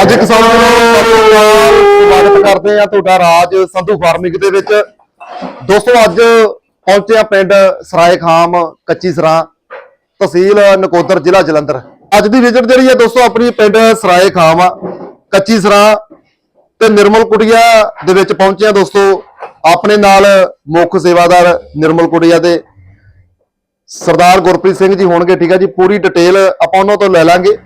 ਅੱਜ ਕਿਸਾਨ ਸਵਾਗਤ ਕਰਦੇ ਆ ਤੁਹਾਡਾ ਰਾਜ ਸੰਧੂ ਫਾਰਮਿੰਗ ਦੇ ਵਿੱਚ। ਦੋਸਤੋ, ਅੱਜ ਪਹੁੰਚਿਆ ਪਿੰਡ ਸਰਾਏ ਖਾਮ ਕੱਚੀ ਸਰਾਂ, ਤਹਿਸੀਲ ਨਕੋਦਰ, ਜ਼ਿਲ੍ਹਾ ਜਲੰਧਰ। ਅੱਜ ਦੀ ਵਿਜ਼ਿਟ ਜਿਹੜੀ ਹੈ ਦੋਸਤੋ, ਆਪਣੀ ਪਿੰਡ ਸਰਾਏ ਖਾਮ ਆ, ਕੱਚੀ ਸਰਾਂ ਤੇ ਨਿਰਮਲ ਕੁਟੀਆ ਦੇ ਵਿੱਚ ਪਹੁੰਚਿਆ ਦੋਸਤੋ। ਆਪਣੇ ਨਾਲ ਮੁੱਖ ਸੇਵਾਦਾਰ ਨਿਰਮਲ ਕੁਟੀਆ ਦੇ। ਸਰਦਾਰ ਗੁਰਪ੍ਰੀਤ ਸਿੰਘ ਜੀ ਹੋਣਗੇ, ਠੀਕ ਆ ਜੀ, ਪੂਰੀ ਡਿਟੇਲ ਆਪਾਂ ਉਹਨਾਂ ਤੋਂ ਲੈ ਲਾਂਗੇ।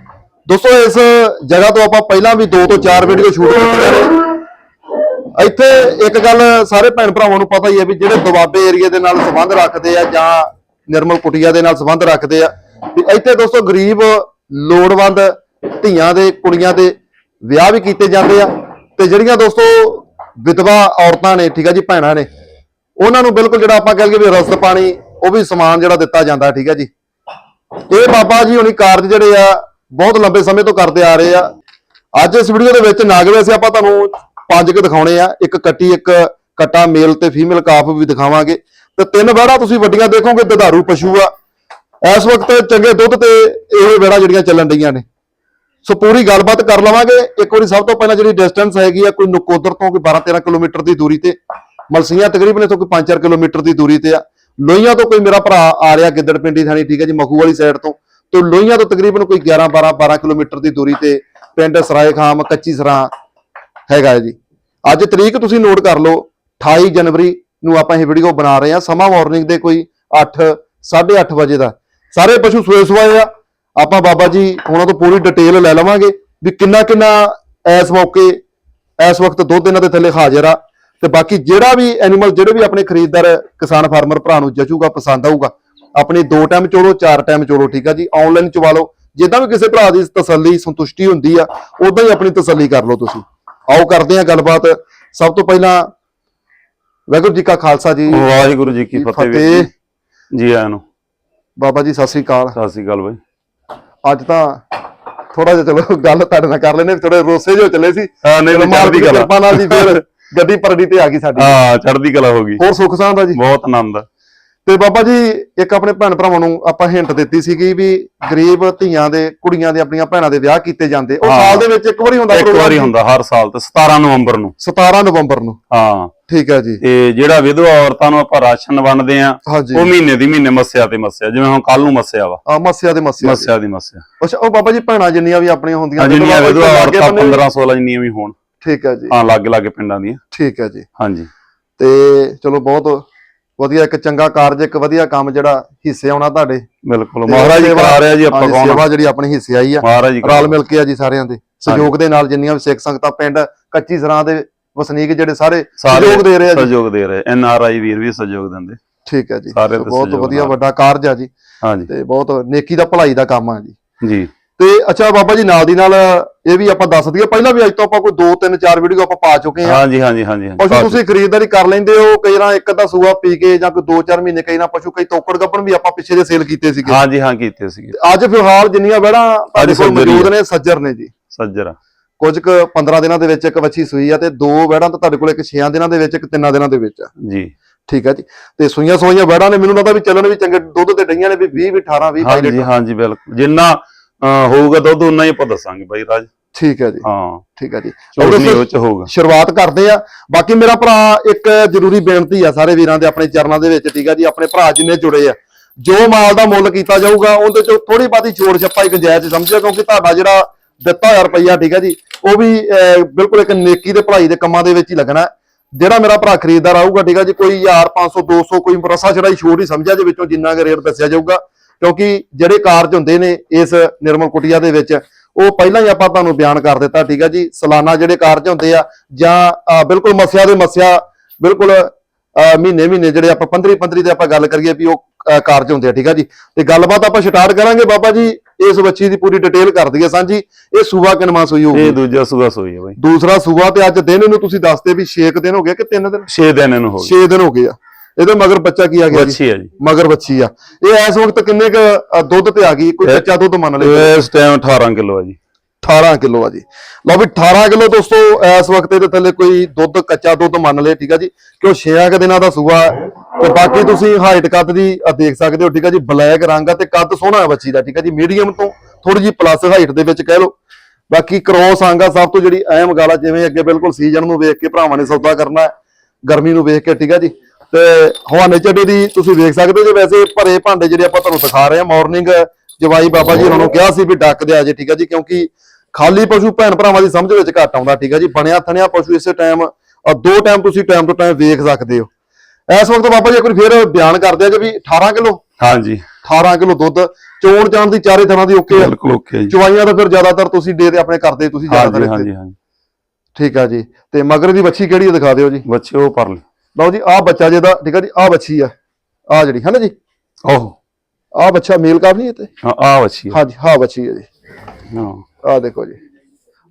ਦੋਸਤੋ, ਇਸ ਜਗ੍ਹਾ ਤੋਂ ਆਪਾਂ ਪਹਿਲਾਂ ਵੀ ਦੋ ਤੋਂ ਚਾਰ ਵੀਡੀਓ ਸ਼ੂਟ ਕੀਤੀਆਂ ਨੇ। ਇੱਥੇ ਇੱਕ ਗੱਲ ਸਾਰੇ ਭੈਣ ਭਰਾਵਾਂ ਨੂੰ ਪਤਾ ਹੀ ਹੈ ਵੀ ਜਿਹੜੇ ਦੁਆਬੇ ਏਰੀਆ ਦੇ ਨਾਲ ਸੰਬੰਧ ਰੱਖਦੇ ਆ ਜਾਂ ਨਿਰਮਲ ਕੁਟੀਆ ਦੇ ਨਾਲ ਸੰਬੰਧ ਰੱਖਦੇ ਆ, ਵੀ ਇੱਥੇ ਦੋਸਤੋ ਗਰੀਬ, ਲੋੜਵੰਦ ਧੀਆਂ ਦੇ, ਕੁੜੀਆਂ ਦੇ ਵਿਆਹ ਵੀ ਕੀਤੇ ਜਾਂਦੇ ਆ। ਤੇ ਜਿਹੜੀਆਂ ਦੋਸਤੋ ਵਿਧਵਾ ਔਰਤਾਂ ਨੇ, ਠੀਕ ਆ ਜੀ, ਭੈਣਾਂ ਨੇ, ਉਹਨਾਂ ਨੂੰ ਬਿਲਕੁਲ ਜਿਹੜਾ ਆਪਾਂ ਕਹਿ ਲਈਏ ਵੀ ਰਸਤ ਪਾਣੀ, ਉਹ ਵੀ ਸਮਾਨ ਜਿਹੜਾ ਦਿੱਤਾ ਜਾਂਦਾ, ਠੀਕ ਆ ਜੀ। ਇਹ ਬਾਬਾ ਜੀ ਹੁਣੀ ਕਾਰਜ ਜਿਹੜੇ ਆ ਬਹੁਤ ਲੰਬੇ ਸਮੇਂ ਤੋਂ ਕਰਦੇ ਆ ਰਹੇ ਆ। ਅੱਜ ਇਸ ਵੀਡੀਓ ਦੇ ਵਿੱਚ ਨਾਗ ਵੈਸੇ ਆਪਾਂ ਤੁਹਾਨੂੰ ਪੰਜ ਕੁ ਦਿਖਾਉਣੇ ਆ। ਇੱਕ ਕੱਟੀ, ਇੱਕ ਕੱਟਾ ਮੇਲ ਤੇ ਫੀਮੇਲ ਕਾਫ ਵੀ ਦਿਖਾਵਾਂਗੇ। ਤੇ ਤਿੰਨ ਵੜਾ ਤੁਸੀਂ ਵੱਡੀਆਂ ਦੇਖੋਗੇ, ਦੁਧਾਰੂ ਪਸ਼ੂ ਆ। ਇਸ ਵਕਤ ਚੰਗੇ ਦੁੱਧ ਤੇ ਇਹ ਵੜਾ ਜਿਹੜੀਆਂ ਚੱਲਣ ਡਈਆਂ ਨੇ। ਸੋ ਪੂਰੀ ਗੱਲਬਾਤ ਕਰ ਲਵਾਂਗੇ। ਇੱਕ ਵਾਰੀ ਸਭ ਤੋਂ ਪਹਿਲਾਂ ਜਿਹੜੀ ਡਿਸਟੈਂਸ ਹੈਗੀ ਆ, ਕੋਈ ਨਕੋਦਰ ਤੋਂ ਕੋਈ 12 13 ਕਿਲੋਮੀਟਰ ਦੀ ਦੂਰੀ ਤੇ। ਮਲਸੀਆਂ ਤਕਰੀਬਨ ਇੱਥੋਂ ਕੋਈ 5-4 ਕਿਲੋਮੀਟਰ ਦੀ ਦੂਰੀ ਤੇ ਆ। ਲੋਹੀਆਂ ਤੋਂ ਕੋਈ ਮੇਰਾ ਭਰਾ ਆ ਰਿਹਾ ਗਿੱਦੜ ਪਿੰਡੀ ਥਾਣੀ, ਠੀਕ ਹੈ ਜੀ, ਮਖੂ ਵਾਲੀ ਸਾਈਡ ਤੋਂ। ਤੇ ਲੋਹੀਆਂ ਤੋਂ ਤਕਰੀਬਨ ਕੋਈ 11 12 12 ਕਿਲੋਮੀਟਰ ਦੀ ਦੂਰੀ ਤੇ ਪਿੰਡ ਸਰਾਏ ਖਾਮ, ਕੱਚੀ ਸਰਾਂ ਹੈਗਾ ਹੈ ਜੀ। ਅੱਜ ਤਰੀਕ ਤੁਸੀਂ ਨੋਟ ਕਰ ਲਓ 28 ਜਨਵਰੀ ਨੂੰ ਆਪਾਂ ਇਹ ਵੀਡੀਓ ਬਣਾ ਰਹੇ ਹਾਂ। ਸਮਾਂ ਮਾਰਨਿੰਗ ਦੇ ਕੋਈ 8 8:30 ਵਜੇ ਦਾ। ਸਾਰੇ ਪਸ਼ੂ ਸੋਏ ਸਵਾਏ ਆ। ਆਪਾਂ ਬਾਬਾ ਜੀ ਉਹਨਾਂ ਤੋਂ ਪੂਰੀ ਡਿਟੇਲ ਲੈ ਲਵਾਂਗੇ ਵੀ ਕਿੰਨਾ ਕਿੰਨਾ ਇਸ ਮੌਕੇ, ਇਸ ਵਕਤ ਦੁੱਧ ਇਹਨਾਂ ਦੇ ਥੱਲੇ ਹਾਜ਼ਰ ਆ। ਤੇ ਬਾਕੀ ਜਿਹੜਾ ਵੀ ਐਨੀਮਲ ਜਿਹੜੇ ਵੀ ਆਪਣੇ ਖਰੀਦਦਾਰ ਕਿਸਾਨ ਫਾਰਮਰ ਭਰਾ ਨੂੰ ਜਚੂਗਾ, ਪਸੰਦ ਆਊਗਾ ਆਪਣੀ ਦੋ ਟਾਈਮ ਚੋਲੋ ਚਾਰ ਟਾਈਮ ਚੋਲੋ ਠੀਕ ਆ ਜੀ? ਆਨਲਾਈਨ ਚਵਾ ਲਓ। ਜਿੱਦਾਂ ਵੀ ਕਿਸੇ ਭਰਾ ਦੀ ਤਸੱਲੀ ਸੰਤੁਸ਼ਟੀ ਹੁੰਦੀ ਆ ਉਦਾਂ ਹੀ ਆਪਣੀ ਤਸੱਲੀ ਕਰ ਲਓ ਤੁਸੀਂ। ਆਓ ਕਰਦੇ ਆ ਗੱਲਬਾਤ। ਸਭ ਤੋਂ ਪਹਿਲਾਂ ਵਾਹਿਗੁਰੂ ਜੀ ਕਾ ਖਾਲਸਾ ਜੀ। ਵਾਹਿਗੁਰੂ ਜੀ ਕੀ ਫਤਿਹ ਵੀਰ ਜੀ। ਜੀ ਆਇਆਂ ਨੂੰ। ਬਾਬਾ ਜੀ ਸਤਿ ਸ੍ਰੀ ਅਕਾਲ। ਸਤਿ ਸ੍ਰੀ ਅਕਾਲ ਬਾਈ। ਅੱਜ ਤਾਂ ਥੋੜਾ ਜਿਹਾ ਚਲੋ ਗੱਲ ਤੁਹਾਡੇ ਨਾਲ ਕਰ ਲੈਨੇ ਥੋੜੇ ਰੋਸੇ ਜੋ ਚੱਲੇ ਸੀ। ਹਾਂ ਨਹੀਂ ਚੜ੍ਹਦੀ ਦੀ ਕਲਾ। ਕਿਰਪਾ ਨਾਲ ਜੀ ਫਿਰ ਗੱਡੀ ਪਰੜੀ ਤੇ ਆ ਗਈ ਸਾਡੀ। ਹਾਂ ਚੜ੍ਹਦੀ ਕਲਾ ਹੋ ਗਈ। ਹੋਰ ਸੁੱਖ ਸਾਂਦ ਆ ਜੀ। ਬਹੁਤ ਆਨੰਦ ਆ। ਤੇ ਬਾਬਾ ਜੀ ਇੱਕ ਆਪਣੇ ਭੈਣ ਭਰਾਵਾਂ ਨੂੰ ਆਪਾਂ ਹਿੰਟ ਦਿੱਤੀ ਸੀਗੀ ਵੀ ਗਰੀਬ ਧੀਆਂ ਦੇ ਕੁੜੀਆਂ ਦੇ ਆਪਣੀਆਂ ਭੈਣਾਂ ਦੇ ਵਿਆਹ ਕੀਤੇ ਜਾਂਦੇ। ਉਹ। ਸਾਲ ਦੇ ਵਿੱਚ ਇੱਕ ਵਾਰੀ ਹੁੰਦਾ ਇੱਕ ਵਾਰੀ। ਹੁੰਦਾ ਹਰ ਸਾਲ ਤੇ 17 ਨਵੰਬਰ ਨੂੰ। 17 ਨਵੰਬਰ ਨੂੰ। ਹਾਂ। ਠੀਕ ਹੈ ਜੀ। ਤੇ ਜਿਹੜਾ ਵਿਧਵਾ ਔਰਤਾਂ ਨੂੰ ਆਪਾਂ ਰਾਸ਼ਨ ਵੰਡਦੇ ਆ ਉਹ ਮਹੀਨੇ ਦੀ ਮਹੀਨੇ ਮੱਸਿਆ ਤੇ ਮੱਸਿਆ ਜਿਵੇਂ ਹੁਣ ਕੱਲ ਨੂੰ ਮੱਸਿਆ ਵਾ। ਆ ਮੱਸਿਆ ਦੇ ਮੱਸਿਆ ਮੱਸਿਆ ਦੀ ਮੱਸਿਆ। ਅੱਛਾ ਉਹ ਬਾਬਾ ਜੀ ਭੈਣਾਂ ਜਿੰਨੀਆਂ ਵੀ ਆਪਣੀਆਂ ਹੁੰਦੀਆਂ ਜਿੰਨੀਆਂ ਵਿਧਵਾ ਔਰਤਾਂ ਬੰਨੇ- 15 16 ਜਿੰਨੀਆਂ ਵੀ ਹੋਣ। ਠੀਕ ਹੈ ਜੀ। ਹਾਂ ਲੱਗ ਲੱਗ ਪਿੰਡਾਂ ਦੀਆਂ। ਠੀਕ ਹੈ ਜੀ। ਹਾਂਜੀ। ਤੇ ਚਲੋ ਬਹੁਤ ਵਧੀਆ ਇੱਕ ਚੰਗਾ ਕਾਰਜ ਇੱਕ ਵਧੀਆ ਕੰਮ ਜਿਹੜਾ ਹਿੱਸੇ ਆਉਣਾ ਤੁਹਾਡੇ। ਬਿਲਕੁਲ। ਮਹਾਰਾਜ ਜੀ ਕਰਾ ਰਿਹਾ ਜੀ ਆਪਾਂ ਕੌਣ? ਸੇਵਾ ਜਿਹੜੀ ਆਪਣੀ ਹਿੱਸੇ ਆਈ ਆ। ਮਹਾਰਾਜ ਜੀ ਕਰਾ ਰਲ ਮਿਲ ਕੇ ਆ ਜੀ ਸਾਰਿਆਂ ਦੇ। ਸਹਿਯੋਗ ਦੇ ਨਾਲ ਜਿੰਨੀਆਂ ਵੀ ਸਿੱਖ ਸੰਗਤਾਂ ਪਿੰਡ ਕੱਚੀ ਸਰਾਂ ਦੇ ਵਸਨੀਕ ਜਿਹੜੇ ਸਾਰੇ ਸਹਿਯੋਗ ਦੇ ਰਹੇ ਆ ਜੀ। ਸਹਿਯੋਗ ਦੇ ਰਹੇ। ਐਨ ਆਰ ਆਈ ਵੀਰ ਵੀ ਸਹਿਯੋਗ ਦਿੰਦੇ। ਠੀਕ ਹੈ ਜੀ। ਬਹੁਤ ਵਧੀਆ। ਵੱਡਾ ਕਾਰਜ ਆ ਜੀ। ਹਾਂਜੀ। ਤੇ ਬਹੁਤ ਨੇਕੀ ਦਾ ਭਲਾਈ ਦਾ ਕੰਮ ਆ ਜੀ। ਜੀ। ਤੇ ਅੱਛਾ ਬਾਬਾ ਜੀ ਨਾਲ ਦੀ ਨਾਲ ਇਹ ਵੀ ਆਪਾਂ ਦੱਸ ਦਈਏ ਪਹਿਲਾਂ ਵੀ ਅੱਜ ਤੋਂ ਆਪਾਂ ਕੋਈ 2 3 4 ਵੀਡੀਓ ਆਪਾਂ ਪਾ ਚੁੱਕੇ ਆ ਹਾਂਜੀ ਹਾਂਜੀ ਹਾਂਜੀ। ਪਸ਼ੂ ਤੁਸੀਂ ਖਰੀਦਦਾਰੀ ਕਰ ਲੈਂਦੇ ਹੋ ਕਈ ਨਾ ਇੱਕ ਅੱਧਾ ਸੂਆ ਪੀ ਕੇ ਜਾਂ ਕੋਈ 2-4 ਮਹੀਨੇ ਕਈ ਨਾ ਪਸ਼ੂ ਕਈ ਤੋਕੜ ਗੱਪਣ ਵੀ ਆਪਾਂ ਪਿੱਛੇ ਦੇ ਸੇਲ ਕੀਤੇ ਸੀਗੇ। ਹਾਂਜੀ ਹਾਂ ਕੀਤੇ ਸੀਗੇ। ਅੱਜ ਫਿਲਹਾਲ ਜਿੰਨੀਆਂ ਵੜਾਂ ਕੋਲ ਹੀ ਮੌਜੂਦ। ਨੇ ਸੱਜਰ ਨੇ ਜੀ। ਸੱਜਰ ਕੁਝ ਕੁ 15 ਦਿਨਾਂ ਦੇ ਵਿੱਚ ਇੱਕ ਵੱਛੀ ਸੂਈ ਆ ਤੇ ਦੋ ਵੜਾਂ ਤਾਂ ਤੁਹਾਡੇ ਕੋਲ ਇੱਕ 6 ਦਿਨਾਂ ਦੇ ਵਿੱਚ ਇੱਕ 3 ਦਿਨਾਂ ਦੇ ਵਿੱਚ ਆ। ਜੀ। ਠੀਕ ਆ ਜੀ। ਤੇ ਸੂਈਆਂ ਸੂਈਆਂ ਵੜਾਂ ਨੇ ਮੈਨੂੰ ਲੱਗਦਾ ਵੀ ਚੱਲਣ ਵੀ ਚੰਗੇ ਦੁੱਧ ਤੇ ਡਈਆਂ ਨੇ ਵੀ 20 ਵੀ 18 20 22 ਹਾਂਜੀ ਹਾਂਜੀ ਬਿਲਕੁਲ। ਜਿੰਨਾ ਹੋਊਗਾ ਦੁੱਧ ਉਨਾ ਹੀ ਆਪਾਂ ਦੱਸਾਂਗੇ ਬਾਈ ਰਾਜ। ਠੀਕ ਹੈ ਜੀ। ਹਾਂ। ਠੀਕ ਹੈ ਜੀ। ਝੂਠ ਨਹੀਂ ਦੋਸਤੋ, ਉਹ ਚ ਹੋਊਗਾ। ਸ਼ੁਰੂਆਤ ਕਰਦੇ ਆ ਬਾਕੀ ਮੇਰਾ ਭਰਾ ਇੱਕ ਜ਼ਰੂਰੀ ਬੇਨਤੀ ਆ ਸਾਰੇ ਵੀਰਾਂ ਦੇ ਆਪਣੇ ਚਰਨਾਂ ਦੇ ਵਿੱਚ ਠੀਕ ਆ ਜੀ ਆਪਣੇ ਭਰਾ ਜਿੰਨੇ ਜੁੜੇ ਆ। ਜੋ ਮਾਲ ਦਾ ਮੁੱਲ ਕੀਤਾ ਜਾਊਗਾ ਉਹਦੇ ਚੋਂ ਥੋੜੀ ਬਾਤੀ ਛੋੜ ਛੱਪਾ ਹੀ ਗੁੰਜਾਇਸ਼ ਸਮਝਿਓ ਕਿਉਂਕਿ ਤੁਹਾਡਾ ਜਿਹੜਾ ਦਿੱਤਾ ਹੋਇਆ ਰੁਪਈਆ ਠੀਕ ਆ ਜੀ ਉਹ ਵੀ ਬਿਲਕੁਲ ਇੱਕ ਨੇਕੀ ਤੇ ਭਲਾਈ ਦੇ ਕੰਮਾਂ ਦੇ ਵਿੱਚ ਹੀ ਲੱਗਣਾ। ਹੈ। ਜਿਹੜਾ ਮੇਰਾ ਭਰਾ ਖਰੀਦਦਾਰ ਆਊਗਾ ਠੀਕ ਆ ਜੀ ਕੋਈ 1000 500 200 ਕੋਈ ਰਸਾ ਚੜਾਈ ਛੋੜ ਹੀ ਸਮਝਿਆ ਦੇ ਵਿੱਚੋਂ ਜਿੰਨਾ ਕੁ ਰੇਟ ਦੱਸਿਆ ਜਾਊਗਾ। ਕਿਉਂਕਿ ਜਿਹੜੇ ਕਾਰਜ ਹੁੰਦੇ ਨੇ ਇਸ ਨਿਰਮਲ ਕੁਟੀਆ ਦੇ ਵਿੱਚ ਉਹ ਪਹਿਲਾਂ ਹੀ ਆਪਾਂ ਤੁਹਾਨੂੰ ਬਿਆਨ ਕਰ ਦਿੱਤਾ ਠੀਕ ਆ ਜੀ? ਸਾਲਾਨਾ ਜਿਹੜੇ ਕਾਰਜ ਹੁੰਦੇ ਆ ਜਾਂ ਬਿਲਕੁਲ ਮਸਿਆ ਦੇ ਮਸਿਆ ਬਿਲਕੁਲ ਮਹੀਨੇ ਮਹੀਨੇ ਜਿਹੜੇ ਆਪਾਂ 15 15 ਤੇ ਆਪਾਂ ਗੱਲ ਕਰੀਏ ਵੀ ਉਹ ਕਾਰਜ ਹੁੰਦੇ ਆ ਠੀਕ ਆ ਜੀ? ਤੇ ਗੱਲਬਾਤ ਆਪਾਂ ਸਟਾਰਟ ਕਰਾਂਗੇ ਬਾਬਾ ਜੀ ਇਸ ਬੱਚੀ ਦੀ ਪੂਰੀ ਡਿਟੇਲ ਕਰ ਦਈਏ ਸਾਂਝੀ। ਇਹ ਸੂਬਾ ਕਿਨਮਾ ਸੂਈ ਹੋਊਗੀ ਇਹ ਦੂਜਾ ਸੂਗਾ ਸੋਈ ਹੈ ਬਾਈ। ਦੂਸਰਾ ਸੂਬਾ ਤੇ ਅੱਜ ਦਿਨ ਇਹਨੂੰ ਤੁਸੀਂ ਦੱਸਦੇ ਵੀ 6 ਦਿਨ ਹੋ ਗਏ ਕਿ 3 ਦਿਨ? 6 ਦਿਨ ਇਹਨੂੰ ਹੋ 6 ਦਿਨ ਹੋ ਗਏ ਆ। ਇਹਦੇ ਮਗਰ ਬੱਚਾ ਕੀ ਆ ਗਿਆ ਜੀ? ਮਗਰ ਬੱਚੀ ਆ। ਇਹ ਇਸ ਵਕਤ ਕਿੰਨੇ ਕ ਦੁੱਧ ਤੇ ਆ ਗਈ? ਕੋਈ ਕੱਚਾ ਦੁੱਧ ਮੰਨ ਲਓ ਇਸ ਟਾਈਮ 18 ਕਿਲੋ ਹੈ ਜੀ। 18 ਕਿਲੋ ਆ ਜੀ। ਲਓ ਵੀ 18 ਕਿਲੋ ਦੋਸਤੋ ਇਸ ਵਕਤ ਇਹਦੇ ਥੱਲੇ ਕੋਈ ਦੁੱਧ ਕੱਚਾ ਦੁੱਧ ਮੰਨ ਲਏ ਠੀਕ ਆ ਜੀ? ਕਿਉਂ 6 ਕੁ ਦਿਨਾਂ ਦਾ ਸੂਆ। ਤੇ ਬਾਕੀ ਤੁਸੀਂ ਹਾਈਟ ਕੱਦ ਦੀ ਦੇਖ ਸਕਦੇ ਹੋ ਠੀਕ ਆ ਜੀ? ਬਲੈਕ ਰੰਗ ਆ ਤੇ ਕੱਦ ਸੋਹਣਾ ਹੈ ਬੱਚੀ ਦਾ ਠੀਕ ਆ ਜੀ? ਮੀਡੀਅਮ ਤੋਂ ਥੋੜੀ ਜੀ ਪਲੱਸ ਹਾਈਟ ਦੇ ਵਿੱਚ ਕਹਿ ਲਓ। ਬਾਕੀ ਕ੍ਰੋਸ ਆਂਗਾ ਸਭ ਤੋਂ ਜਿਹੜੀ ਅਹਿਮ ਗੱਲ ਆ ਜਿਵੇਂ ਅੱਗੇ ਬਿਲਕੁਲ ਸੀਜ਼ਨ ਨੂੰ ਵੇਖ ਕੇ ਭਰਾਵਾਂ ਨੇ ਸੌਦਾ ਕਰਨਾ ਹੈ ਗਰਮੀ ਨੂੰ ਵੇਖ ਕੇ ਠੀਕ ਆ ਜੀ? ਤੇ ਹਵਾਨੇ ਚੱਡੇ ਦੀ ਤੁਸੀਂ ਵੇਖ ਸਕਦੇ ਜੇ ਵੈਸੇ ਭਰੇ ਭਾਂਡੇ ਜਿਹੜੇ ਆਪਾਂ ਤੁਹਾਨੂੰ ਦਿਖਾ ਰਹੇ ਹਾਂ ਮਾਰਨਿੰਗ ਜਵਾਈ ਬਾਬਾ ਜੀ ਉਹਨਾਂ ਨੂੰ ਕਿਹਾ ਸੀ ਵੀ ਡੱਕ ਦਿਆ ਜੇ ਠੀਕ ਆ ਜੀ ਕਿਉਂਕਿ ਖਾਲੀ ਪਸ਼ੂ ਭੈਣ ਭਰਾਵਾਂ ਦੀ ਸਮਝ ਵਿੱਚ ਘੱਟ ਆਉਂਦਾ ਠੀਕ ਆ ਜੀ ਬਣਿਆ ਥਣਿਆ ਪਸ਼ੂ ਇਸੇ ਟਾਈਮ ਦੋ ਟਾਈਮ ਤੁਸੀਂ ਟਾਈਮ ਤੋਂ ਟਾਈਮ ਵੇਖ ਸਕਦੇ ਹੋ। ਇਸ ਵਕਤ ਬਾਬਾ ਜੀ ਇੱਕ ਵਾਰੀ ਫੇਰ ਬਿਆਨ ਕਰਦੇ ਆ ਜੀ ਵੀ 18 ਕਿਲੋ? ਹਾਂਜੀ। 18 ਕਿਲੋ ਦੁੱਧ ਚੋਣ ਚਾਣ ਦੀ ਚਾਰੇ ਥਾਂ ਦੀ ਓਕੇ ਬਿਲਕੁਲ ਓਕੇ ਜੀ। ਚਵਾਈਆਂ ਤਾਂ ਫਿਰ ਜ਼ਿਆਦਾਤਰ ਤੁਸੀਂ ਦੇ ਦੇ ਆਪਣੇ ਕਰਦੇ ਤੁਸੀਂ ਜ਼ਿਆਦਾਤਰ ਹਾਂਜੀ ਠੀਕ ਆ ਜੀ ਤੇ ਮਗਰ ਦੀ ਬੱਚੀ ਕਿਹੜੀ ਦਿਖਾ ਦਿਓ ਜੀ। ਬੱਚੇ ਉਹ ਪਰ ਲਈ ਲਓ ਜੀ ਆਹ ਬੱਚਾ ਜਿਹਦਾ ਠੀਕ ਆ ਜੀ ਆਹ ਬੱਚੀ ਆ ਆਹ ਜਿਹੜੀ ਹੈ ਨਾ ਜੀ? ਓਹ। ਆਹ ਬੱਚਾ ਮੇਲ ਕਾਫ ਨਹੀਂ ਤੇ ਹਾਂ ਆ ਬੱਚੀ ਆ। ਹਾਂਜੀ ਹਾਂ ਬੱਚੀ ਹੈ ਜੀ। ਹਾਂ। ਆਹ ਦੇਖੋ ਜੀ।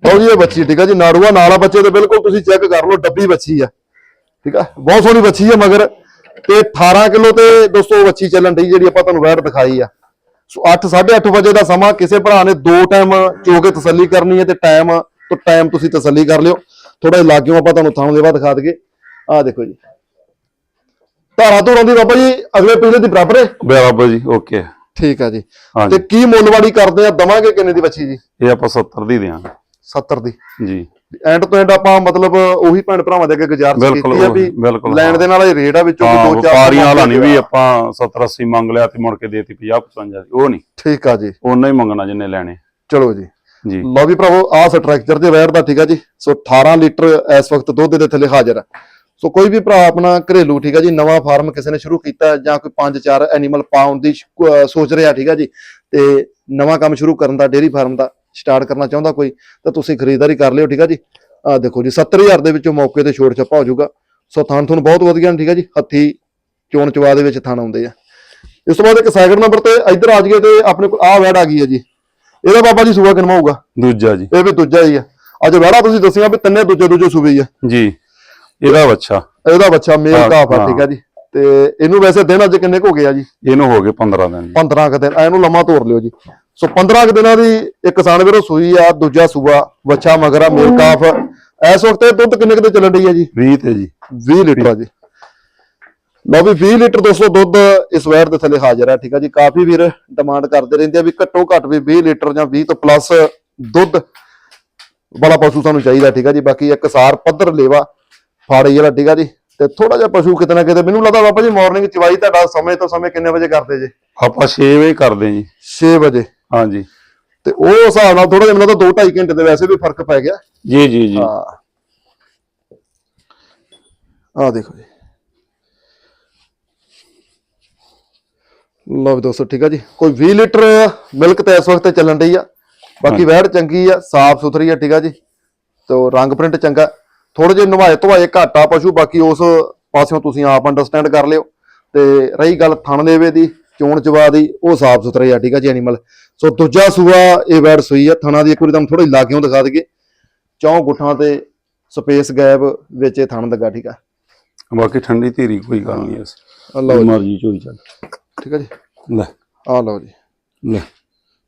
ਲਓ ਜੀ ਇਹ ਬੱਚੀ ਠੀਕ ਆ ਜੀ ਨਾੜੂਆ ਨਾਲ ਆ ਬੱਚੇ ਤੇ ਬਿਲਕੁਲ ਤੁਸੀਂ ਚੈੱਕ ਕਰ ਲਓ ਡੱਬੀ ਬੱਚੀ ਆ ਠੀਕ ਆ? ਬਹੁਤ ਸੋਹਣੀ ਬੱਚੀ ਆ ਮਗਰ ਤੇ 18 ਕਿਲੋ ਤੇ ਦੋਸਤੋ ਬੱਚੀ ਚੱਲਣ ਡਈ ਜਿਹੜੀ ਆਪਾਂ ਤੁਹਾਨੂੰ ਵੈਟ ਦਿਖਾਈ ਆ। ਸੋ 8 8:30 ਵਜੇ ਦਾ ਸਮਾਂ ਕਿਸੇ ਭਰਾ ਨੇ ਦੋ ਟਾਈਮ ਚੋ ਕੇ ਤਸੱਲੀ ਕਰਨੀ ਹੈ ਤੇ ਟਾਈਮ ਤੋਂ ਟਾਈਮ ਤੁਸੀਂ ਤਸੱਲੀ ਕਰ ਲਿਓ। ਥੋੜਾ ਲਾਗਿਓ ਆਪਾਂ ਤੁਹਾਨੂੰ ਥਾਂ ਦੇ ਬਾਅਦ ਦਿਖਾ ਦਈਏ। ਆਹ ਦੇਖੋ ਜੀ। ਧਾਰਾ ਧੁਰਾਂ ਦੀ ਬਾਬਾ ਜੀ ਅਗਲੇ ਪਿਛਲੇ ਦੀ ਬਰਾਬਰ ਹੈ ਬਰਾਬਰ ਜੀ ਓਕੇ। ਠੀਕ ਆ ਜੀ। ਹਾਂਜੀ। ਤੇ ਕੀ ਮੁੱਲਵਾੜੀ ਕਰਦੇ ਆ ਦਵਾਂਗੇ ਕਿੰਨੇ ਦੀ ਬੱਚੀ ਜੀ? ਇਹ ਆਪਾਂ 70 ਦੀ ਦਿਆਂਗੇ। 70 ਦੀ। ਜੀ। ਐਂਡ ਤੋਂ ਐਂਡ ਆਪਾਂ ਮਤਲਬ ਉਹੀ ਭੈਣ ਭਰਾਵਾਂ ਦੇ ਅੱਗੇ ਗੁਜ਼ਾਰਿਸ਼ ਬਿਲਕੁਲ ਕੀਤੀ ਆ ਵੀ ਬਿਲਕੁਲ, ਲੈਣ ਹਾਂ। ਦੇ ਨਾਲ ਇਹ ਰੇਟ ਆ ਵਿੱਚੋਂ ਹਾਂ ਕੋਈ ਦੋ ਚਾਰ ਵਪਾਰੀਆਂ ਵਾਲਾ ਨਹੀਂ ਵੀ। ਆਪਾਂ 70 80 ਮੰਗ ਲਿਆ ਤੇ ਮੁੜ ਕੇ ਦੇਤੀ 50 55 ਦੀ ਉਹ ਨਹੀਂ। ਠੀਕ ਆ ਜੀ। ਉਹਨਾਂ ਹੀ ਮੰਗਣਾ ਜਿੰਨੇ ਲੈਣੇ। ਚਲੋ ਜੀ। ਜੀ। ਲਓ ਵੀ ਭਰਾਵੋ ਆਹ ਸਟਰਕਚਰ ਦੇ ਵੈਟ ਦਾ ਠੀਕ ਆ ਜੀ। ਸੋ 18 ਲੀਟਰ ਇਸ ਵਕਤ ਦੁੱਧ ਦੇ ਥੱਲੇ ਹਾਜ਼ਰ ਆ। ਸੋ ਕੋਈ ਵੀ ਭਰਾ ਆਪਣਾ ਘਰੇਲੂ ਠੀਕ ਆ ਜੀ ਨਵਾਂ ਫਾਰਮ ਕਿਸੇ ਨੇ ਸ਼ੁਰੂ ਕੀਤਾ ਹੈ ਜਾਂ ਕੋਈ 5-4 ਐਨੀਮਲ ਪਾਉਣ ਦੀ ਸੋਚ ਰਿਹਾ ਠੀਕ ਆ ਜੀ ਤੇ ਨਵਾਂ ਕੰਮ ਸ਼ੁਰੂ ਕਰਨ ਦਾ ਡੇਅਰੀ ਫਾਰਮ ਦਾ ਸਟਾਰਟ ਕਰਨਾ ਚਾਹੁੰਦਾ ਕੋਈ ਤਾਂ ਤੁਸੀਂ ਖਰੀਦਦਾਰੀ ਕਰ ਲਿਓ ਠੀਕ ਆ ਜੀ। ਆ ਦੇਖੋ ਜੀ 70000 ਦੇ ਵਿੱਚੋਂ ਮੌਕੇ ਤੇ ਛੋਟ ਛੱਪਾ ਹੋ ਜਾਊਗਾ। ਸੋ ਥਾਨ ਤੁਹਾਨੂੰ ਬਹੁਤ ਵਧੀਆ ਨੇ, ਠੀਕ ਆ ਜੀ ਹੱਥੀ ਚੋਣ ਚਵਾ ਦੇ ਵਿੱਚ ਥਾਨ ਆਉਂਦੇ ਆ। ਇਸ ਤੋਂ ਬਾਅਦ ਇੱਕ ਸੈਕਿੰਡ ਨੰਬਰ ਤੇ ਇੱਧਰ ਆ ਜਾਈਏ ਤੇ ਆਪਣੇ ਕੋਲ ਆਹ ਵੈੜ ਆ ਗਈ ਹੈ ਜੀ। ਇਹਦਾ ਬਾਬਾ ਜੀ ਸੂਆ ਕਿਨਮਾ ਹੋਊਗਾ ਦੂਜਾ ਜੀ। ਇਹ ਵੀ ਦੂਜਾ ਹੀ ਆ। ਅੱਜ ਵੈੜਾ ਤੁਸੀਂ ਦੱਸਿਆ ਵੀ ਤਿੰਨੇ ਦੂਜੇ ਦੂਜੇ ਸੂਬੇ ਹੀ ਆ। ਜੀ। ਇਹਦਾ ਬੱਚਾ। ਇਹਦਾ ਬੱਚਾ ਮੇਲ ਹਾਂ, ਕਾਫ ਆ ਹਾਂ। ਠੀਕ ਆ ਜੀ। ਤੇ ਇਹਨੂੰ ਵੈਸੇ ਦਿਨ ਅੱਜ ਕਿੰਨੇ ਕੁ ਹੋ ਗਏ ਆ ਜੀ? ਇਹਨੂੰ ਹੋ ਗਏ 15 ਦਿਨ ਜੀ। 15 ਕੁ ਦਿਨ ਇਹਨੂੰ ਲੰਮਾ ਤੋਰ ਲਿਓ ਜੀ। ਸੋ 15 ਕੁ ਦਿਨਾਂ ਦੀ ਇੱਕ ਕਿਸਾਨ ਵੀਰੋ ਸੂਈ ਆ ਦੂਜਾ ਸੂਆ ਬੱਚਾ ਮਗਰਾ ਮੇਲ ਕਾਫ। ਇਸ ਵਕਤ ਇਹ ਦੁੱਧ ਕਿੰਨੇ ਕੁ ਤੇ ਚੱਲਣ ਡਈ ਆ ਜੀ? 20 ਤੇ ਜੀ। 20 ਲੀਟਰ ਆ ਜੀ। ਲਓ ਵੀ 20 ਲੀਟਰ ਦੋਸਤੋ ਦੁੱਧ ਇਸ ਵੈਰ ਦੇ ਥੱਲੇ ਹਾਜ਼ਰ ਹੈ ਠੀਕ ਆ ਜੀ। ਕਾਫੀ ਵੀਰ ਡਿਮਾਂਡ ਕਰਦੇ ਰਹਿੰਦੇ ਆ ਵੀ ਘੱਟੋ ਘੱਟ ਵੀ 20 ਲੀਟਰ ਜਾਂ 20 ਤੋਂ ਪਲੱਸ ਦੁੱਧ ਵਾਲਾ ਪਸ਼ੂ ਸਾਨੂੰ ਚਾਹੀਦਾ ਠੀਕ ਆ ਜੀ। ਬਾਕੀ ਇੱਕ ਸਾਰ ਪੱਧਰ ਲੇਵਾ ਫਾੜੀ ਵਾਲਾ ਠੀਕ ਆ ਜੀ। ਤੇ ਥੋੜਾ ਜਿਹਾ ਪਸ਼ੂ ਕਿਤੇ ਨਾ ਕਿਤੇ ਮੈਨੂੰ ਲੱਗਦਾ ਬਾਬਾ ਜੀ ਮਾਰਨਿੰਗ ਚਵਾਈ ਤੁਹਾਡਾ ਸਮੇਂ ਤੋਂ ਸਮੇਂ ਕਿੰਨੇ ਵਜੇ ਕਰਦੇ ਜੇ? ਆਪਾਂ 6 ਵਜੇ ਕਰਦੇ ਜੀ। 6 ਵਜੇ। ਹਾਂਜੀ। ਤੇ ਉਹ ਹਿਸਾਬ ਨਾਲ ਥੋੜਾ ਜਿਹਾ ਮੈਨੂੰ 2 2.5 ਘੰਟੇ ਦੇ ਵੈਸੇ ਵੀ ਫ਼ਰਕ ਪੈ ਗਿਆ। ਜੀ ਜੀ ਜੀ। ਹਾਂ। ਆ ਦੇਖੋ ਜੀ। ਲਓ ਵੀ ਦੋਸਤੋ ਠੀਕ ਆ ਜੀ। ਕੋਈ 20 ਲੀਟਰ ਮਿਲਕ ਤੇ ਇਸ ਵਕਤ ਚੱਲਣ ਡਈ ਆ। ਬਾਕੀ ਵੈੜ ਚੰਗੀ ਆ ਸਾਫ਼ ਸੁਥਰੀ ਆ ਠੀਕ ਆ ਜੀ। ਤੇ ਰੰਗ ਪ੍ਰਿੰਟ ਚੰਗਾ। ਥੋੜੇ ਜਿਹੇ ਨਵਾਏ ਧਵਾਏ ਘਾਟਾ ਪਸ਼ੂ ਬਾਕੀ ਉਸ ਪਾਸਿਓਂ ਤੁਸੀਂ ਆਪ ਅੰਡਰਸਟੈਂਡ ਕਰ ਲਿਓ। ਤੇ ਰਹੀ ਗੱਲ ਥਣ ਦੇਵੇ ਦੀ ਚੋਣ ਚਵਾ ਦੀ ਉਹ ਸਾਫ਼ ਸੁਥਰੇ ਆ ਠੀਕ ਆ ਜੀ ਐਨੀਮਲ ਸੋ ਦੂਜਾ ਸੂਆ ਇਹ ਵੈੜ ਸੂਈ ਆ। ਥਣਾ ਦੀ ਇੱਕ ਵਾਰੀ ਤੁਹਾਨੂੰ ਥੋੜੀ ਲਾਗਿਓਂ ਦਿਖਾ ਦਈਏ। ਚੌਂ ਗੁੱਠਾਂ ਤੇ ਸਪੇਸ ਗੈਪ ਵਿੱਚ ਇਹ ਥਣ ਲੱਗਾ ਠੀਕ ਆ। ਬਾਕੀ ਠੰਡੀ ਧੀਰੀ ਕੋਈ ਗੱਲ ਨਹੀਂ ਐਸ ਆਹ ਲਓ ਮਰਜ਼ੀ ਚੋਈ ਚੱਲ। ਠੀਕ ਆ ਜੀ। ਲੈ। ਆ ਲਓ ਜੀ। ਲੈ।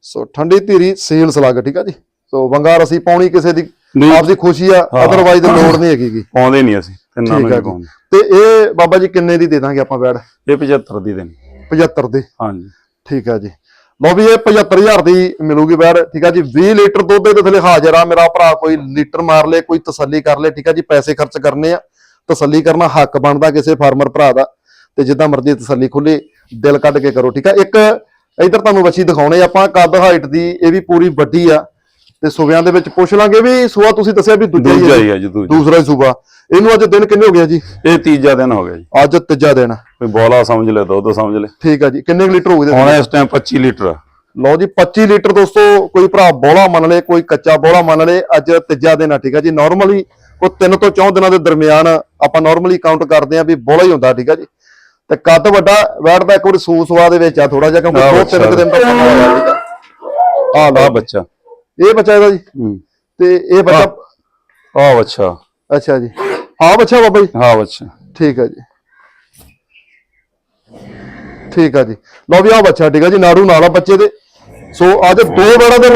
ਸੋ ਠੰਡੀ ਧੀਰੀ ਸੀਲ ਸਲੱਗ ਠੀਕ ਆ ਜੀ। ਸੋ ਵੰਗਾਰ ਅਸੀਂ ਪਾਉਣੀ ਕਿਸੇ ਦੀ। ਆਪਦੀ ਖੁਸ਼ੀ ਆ। ਅਦਰਵਾਈਜ਼ ਤੇ ਲੋੜ ਨਹੀਂ ਹੈਗੀ ਗੀ। ਪਾਉਂਦੇ ਨਹੀਂ ਅਸੀਂ ਤਿੰਨਾਂ ਨੂੰ ਠੀਕ ਆ ਨਹੀਂ ਜੀ। ਪਾਉਂਦੇ। ਤੇ ਇਹ ਬਾਬਾ ਜੀ ਕਿੰਨੇ ਦੀ ਦੇ ਦਾਂਗੇ ਆਪਾਂ ਬੈਡ? ਇਹ 75 ਦੀ ਦੇਣੀ। 75 ਦੀ। ਹਾਂਜੀ। ਠੀਕ ਆ ਜੀ। ਲਓ ਵੀ ਇਹ 75000 ਦੀ ਮਿਲੂਗੀ ਬੈਡ। ਠੀਕ ਆ ਜੀ 20 ਲੀਟਰ ਦੁੱਧ ਦੇ ਥੱਲੇ ਹਾਜ਼ਰ ਆ। ਮੇਰਾ ਭਰਾ ਕੋਈ ਲੀਟਰ ਮਾਰ ਲੇ ਕੋਈ ਤਸੱਲੀ ਕਰ ਲੇ। ਠੀਕ ਆ ਜੀ ਪੈਸੇ ਖਰਚ ਕਰਨੇ ਆ। ਤਸੱਲੀ ਕਰਨਾ ਹੱਕ ਬਣਦਾ ਕਿਸੇ ਫਾਰਮਰ ਭਰਾ ਦਾ। ਤੇ ਜਿੱਦਾਂ ਮਰਜ਼ੀ ਤਸੱਲੀ ਖੁੱਲੇ ਦਿਲ ਕੱਢ ਕੇ ਕਰੋ। ਠੀਕ ਆ ਇੱਕ ਇਧਰ ਤੁਹਾਨੂੰ ਬੱਚੀ ਦਿਖਾਉਣੇ ਆਪਾਂ। ਕੱਦ ਹਾਈਟ ਦੀ ਇਹ ਵੀ ਪੂਰੀ ਵੱਡੀ ਆ। ਤੇ ਸੂਬਿਆਂ ਦੇ ਵਿੱਚ ਪੁੱਛ ਲਾਂਗੇ ਵੀ ਸੂਆ ਤੁਸੀਂ ਦੱਸਿਆ ਵੀ ਦੂਜਾ ਹੀ ਦੂਜਾ ਹੈ ਹੀ ਆ ਜੀ ਦੂਜਾ। ਦੂਸਰਾ ਹੀ ਸੂਬਾ। ਇਹਨੂੰ ਅੱਜ ਦਿਨ ਕਿੰਨੇ ਹੋ ਗਿਆ ਜੀ? ਇਹ ਤੀਜਾ ਦਿਨ ਹੋ ਗਿਆ ਜੀ। ਅੱਜ ਤੀਜਾ ਦਿਨ। ਕੋਈ ਬੋਲਾ ਸਮਝ ਲੈ ਦੁੱਧ ਸਮਝ ਲੈ। ਠੀਕ ਆ ਜੀ। ਕਿੰਨੇ ਲੀਟਰ ਹੋ ਗਏ ਹੁਣ ਇਸ ਟਾਈਮ 25 ਲੀਟਰ। ਲਓ ਜੀ 25 ਲੀਟਰ ਦੋਸਤੋ ਕੋਈ ਭਰਾ ਬੋਲਾ ਮੰਨ ਲੇ ਕੋਈ ਕੱਚਾ ਬੋਲਾ ਮੰਨ ਲੇ ਅੱਜ ਤੀਜਾ ਦਿਨ ਆ ਠੀਕ ਆ ਜੀ। ਨਾਰਮਲੀ ਕੋਈ 3 ਤੋਂ 4 ਦਿਨਾਂ ਦੇ ਦਰਮਿਆਨ ਆਪਾਂ ਨਾਰਮਲੀ ਕਾਊਂਟ ਕਰਦੇ ਆ ਵੀ ਬੋਲਾ ਹੀ ਹੁੰਦਾ ਠੀਕ ਆ ਜੀ। ਤੇ ਕੱਦ ਵੱਡਾ ਬੈਠਦਾ ਇੱਕ ਵਾਰੀ ਸੂਸਵਾ ਦੇ ਵਿੱਚ ਆ ਥੋੜਾ ਜਿਹਾ ਕਿਉਂਕਿ ਦੋ ਤਿੰਨ ਕੁ ਦਿਨ ਦਾ ਠੀਕ ਆ। ਲਓ ਬੱਚਾ। ਇਹ ਬੱਚਾ ਇਹਦਾ ਜੀ? ਹੂੰ। ਤੇ ਇਹ ਬੱਚਾ ਆ ਬੱਚਾ। ਅੱਛਾ ਜੀ। ਆ ਬੱਚਾ ਬਾਬਾ ਜੀ? ਹਾਂ ਬੱਚਾ। ਠੀਕ ਆ ਜੀ। ਠੀਕ ਆ ਜੀ। ਲਓ ਵੀ ਆ ਬੱਚਾ ਠੀਕ ਆ ਜੀ ਨਾੜੂ ਨਾਲ ਆ ਬੱਚੇ ਦੇ। ਸੋ ਅੱਜ ਦੋ ਬੜਾ ਦੇ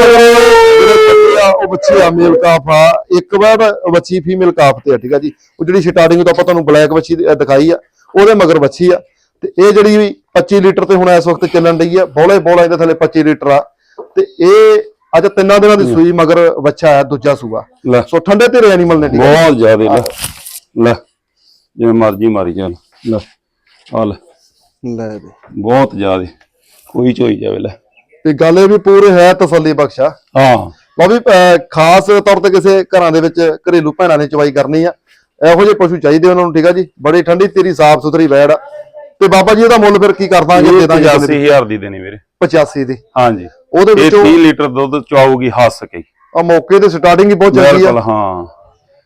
ਉਹ ਬੱਚੇ ਆ ਮੇਲ ਕਾਫ ਆ। ਇੱਕ ਵਾਰ ਬੱਚੀ ਫੀਮੇਲ ਕਾਫ ਤੇ ਆ ਠੀਕ ਆ ਜੀ। ਉਹ ਜਿਹੜੀ ਸਟਾਰਟਿੰਗ ਤੋਂ ਆਪਾਂ ਤੁਹਾਨੂੰ ਬਲੈਕ ਬੱਚੀ ਦਿਖਾਈ ਆ ਉਹਦੇ ਮਗਰ ਬੱਚੀ ਆ। ਤੇ ਇਹ ਜਿਹੜੀ 25 ਲੀਟਰ ਤੇ ਹੁਣ ਇਸ ਵਕਤ ਚੱਲਣ ਡਈ ਆ ਬੋਲੇ ਬੋਲਾ ਇਹਦੇ ਥੱਲੇ 25 ਲੀਟਰ ਆ। ਤੇ ਇਹ ਅੱਜ ਤਿੰਨਾਂ ਦਿਨਾਂ ਦੀ ਸੂਈ ਮਗਰ ਬੱਚਾ ਹੈ ਦੂਜਾ ਸੂਆ। ਲੈ। ਸੋ ਠੰਡੇ ਧੀਰੇ ਐਨੀਮਲ ਨੇ ਬਹੁਤ ਜ਼ਿਆਦੇ ਲੈ। ਲੈ। ਜਿਵੇਂ ਮਰਜ਼ੀ ਮਾਰੀ ਚੱਲ ਲੈ। ਆ ਲੈ। ਲੈ ਜੀ। ਬਹੁਤ ਜ਼ਿਆਦੇ। ਕੋਈ ਚੋਈ ਜਾਵੇ ਲੈ। ਤੇ ਗੱਲ ਇਹ ਵੀ ਪੂਰੇ ਹੈ ਤਸੱਲੀ ਬਖਸ਼ਾ। ਹਾਂ। ਅਹ, ਖਾਸ ਤੌਰ ਤੇ ਕਿਸੇ ਘਰਾਂ ਦੇ ਵਿੱਚ ਘਰੇਲੂ ਭੈਣਾਂ ਨੇ ਚਵਾਈ ਕਰਨੀ ਆ। ਇਹੋ ਜਿਹੇ ਪਸ਼ੂ ਚਾਹੀਦੇ ਉਹਨਾਂ ਨੂੰ ਠੀਕ ਆ ਜੀ? ਬੜੀ ਠੰਡੀ ਤੇਰੀ ਸਾਫ਼ ਸੁਥਰੀ ਵੈੜ। ਤੇ ਬਾਬਾ ਜੀ ਇਹਦਾ ਮੁੱਲ ਫਿਰ ਕੀ ਕਰ ਦਾਂਗੇ ਦੇ ਦਾਂਗੇ 85000 ਦੀ ਦੇਣੀ ਵੀਰੇ। 85 ਦੀ। ਹਾਂਜੀ। ਉਹਦੇ ਇਹ ਵਿੱਚੋਂ 30 ਲੀਟਰ ਦੁੱਧ ਚਵਾਉਗੀ ਹੱਸ ਕੇ ਆ ਮੌਕੇ ਤੇ ਸਟਾਰਟਿੰਗ ਹੀ ਬਹੁਤ ਚੰਗੀ ਬਿਲਕੁਲ ਆ ਹਾਂ।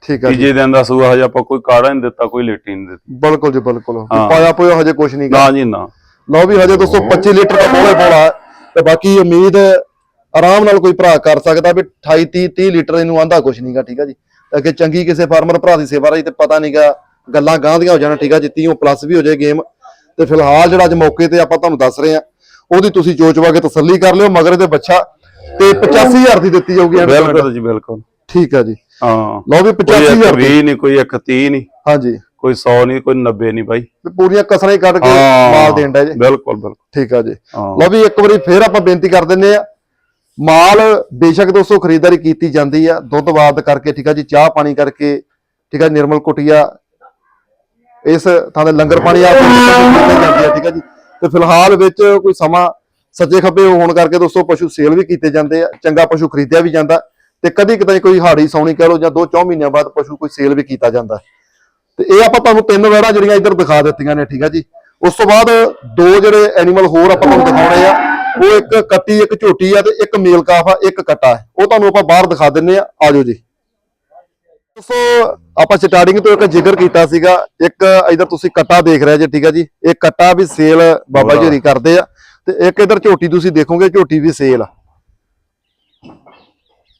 ਠੀਕ ਆ ਜੀ। ਤੀਜੇ ਦਿਨ ਦਾ ਸੂਆ ਹਜੇ ਆਪਾਂ ਕੋਈ ਕਾੜਾ ਨਹੀਂ ਦਿੱਤਾ ਕੋਈ ਲੇਟੀ ਨਹੀਂ ਦਿੱਤੀ। ਬਿਲਕੁਲ ਜੀ ਬਿਲਕੁਲ। ਹਾਂ। ਪਾਇਆ ਪੋਇਆ ਹਜੇ ਕੁਝ ਨਹੀਂ ਨਾ ਜੀ ਨਾ। ਲਓ ਵੀ ਹਜੇ ਦੋਸਤੋ 25 ਲੀਟਰ ਦਾ ਪੋਲਾ ਹੈ ਤੇ ਬਾਕੀ ਉਮੀਦ ਆਰਾਮ ਨਾਲ ਕੋਈ ਭਰਾ ਕਰ ਸਕਦਾ ਵੀ 28 30 30 ਲੀਟਰ ਇਹਨੂੰ ਆਂਦਾ ਕੁਝ ਨਹੀਂਗਾ ਠੀਕ ਆ ਜੀ। ਤਾਂ ਕਿ ਚੰਗੀ ਕਿਸੇ ਫਾਰਮਰ ਭਰਾ ਦੀ ਸੇਵਾ ਰਹੀ ਤੇ ਪਤਾ ਨਹੀਂਗਾ ਗੱਲਾਂ ਗਾਂ ਦੀਆਂ ਹੋ ਜਾਣਾ ਠੀਕ ਆ ਜੀ। 30 ਪਲੱਸ ਵੀ ਹੋ ਜਾਏ ਗੇਮ। ਤੇ ਫਿਲਹਾਲ ਜਿਹੜਾ ਅੱਜ ਮੌਕੇ ਤੇ ਆਪਾਂ ਤੁਹਾਨੂੰ ਦੱਸ ਰਹੇ ਆ ਉਹਦੀ ਤੁਸੀਂ ਚੋਚਵਾ ਕੇ ਤਸੱਲੀ ਕਰ ਲਿਓ ਮਗਰ ਇਹਦੇ ਬੱਚਾ ਤੇ 85000 ਦੀ ਦਿੱਤੀ ਜਾਊਗੀ। ਬਿਲਕੁਲ ਜੀ ਬਿਲਕੁਲ। ਠੀਕ ਆ ਜੀ। ਹਾਂ। ਲਓ ਵੀ ਕੋਈ 85000 ਦੀ। 20 ਨਹੀਂ ਕੋਈ 130 ਨਹੀਂ। ਹਾਂਜੀ। ਕੋਈ 100 ਨਹੀਂ ਕੋਈ 90 ਨਹੀਂ ਬਾਈ। ਤੇ ਪੂਰੀਆਂ ਕਸਰਾਂ ਹੀ ਕੱਢ ਕੇ ਮਾਲ ਦੇਣ ਦਾ ਜੀ। ਬਿਲਕੁਲ ਬਿਲਕੁਲ। ਠੀਕ ਆ ਜੀ। ਹਾਂ। ਲਓ ਵੀ ਇੱਕ ਵਾਰੀ ਫੇਰ ਆਪਾਂ ਬੇਨਤੀ ਕਰ ਦਿੰਨੇ ਆ। ਮਾਲ ਬੇਸ਼ੱਕ ਦੋਸਤੋ ਖਰੀਦਦਾਰੀ ਕੀਤੀ ਜਾਂਦੀ ਆ। ਦੁੱਧ ਬਾਦ ਕਰਕੇ ਠੀਕ ਆ ਜੀ ਚਾਹ ਪਾਣੀ ਕਰਕੇ ਠੀਕ ਆ ਨਿਰਮਲ ਕੁਟੀਆ। ਇਸ ਥਾਂ ਦੇ ਲੰਗਰ ਪਾਣੀ ਆ ਜਾਂਦੀ ਆ ਠੀਕ ਆ ਜੀ। ਤੇ ਫਿਲਹਾਲ ਵਿੱਚ ਕੋਈ ਸਮਾਂ ਸੱਜੇ ਖੱਬੇ ਹੋਣ ਕਰਕੇ ਦੋਸਤੋ ਪਸ਼ੂ ਸੇਲ ਵੀ ਕੀਤੇ ਜਾਂਦੇ ਆ, ਚੰਗਾ ਪਸ਼ੂ ਖਰੀਦਿਆ ਵੀ ਜਾਂਦਾ ਤੇ ਕਦੀ ਕਦਾਈ ਕੋਈ ਹਾੜੀ ਸੌਣੀ ਕਹਿ ਲਓ ਜਾਂ 2-4 ਮਹੀਨਿਆਂ ਬਾਅਦ ਪਸ਼ੂ ਕੋਈ ਸੇਲ ਵੀ ਕੀਤਾ ਜਾਂਦਾ। ਤੇ ਇਹ ਆਪਾਂ ਤੁਹਾਨੂੰ ਤਿੰਨ ਵੈੜਾਂ ਜਿਹੜੀਆਂ ਇੱਧਰ ਦਿਖਾ ਦਿੱਤੀਆਂ ਨੇ, ਠੀਕ ਆ ਜੀ। ਉਸ ਤੋਂ ਬਾਅਦ ਦੋ ਜਿਹੜੇ ਐਨੀਮਲ ਹੋਰ ਆਪਾਂ ਤੁਹਾਨੂੰ ਦਿਖਾਉਣੇ ਆ, ਉਹ ਇੱਕ ਕੱਟੀ, ਇੱਕ ਝੋਟੀ ਆ ਤੇ ਇੱਕ ਮੇਲ ਕਾਫ ਆ, ਇੱਕ ਕੱਟਾ। ਹੈ ਉਹ ਤੁਹਾਨੂੰ ਆਪਾਂ ਬਾਹਰ ਦਿਖਾ ਦਿੰਨੇ ਆ। ਆਜੋ ਜੀ। ਸੋ ਆਪਾਂ ਸਟਾਰਟਿੰਗ ਤੋਂ ਇੱਕ ਜ਼ਿਕਰ ਕੀਤਾ ਸੀਗਾ ਇੱਕ ਇਧਰ ਤੁਸੀਂ ਕੱਟਾ ਦੇਖ ਰਹੇ ਜੇ ਠੀਕ ਆ ਜੀ? ਇਹ ਕੱਟਾ ਵੀ ਸੇਲ ਬਾਬਾ ਜੀ ਹੋਰੀ ਕਰਦੇ ਆ। ਤੇ ਇੱਕ ਇਧਰ ਝੋਟੀ ਤੁਸੀਂ ਦੇਖੋਗੇ ਝੋਟੀ ਵੀ ਸੇਲ ਆ।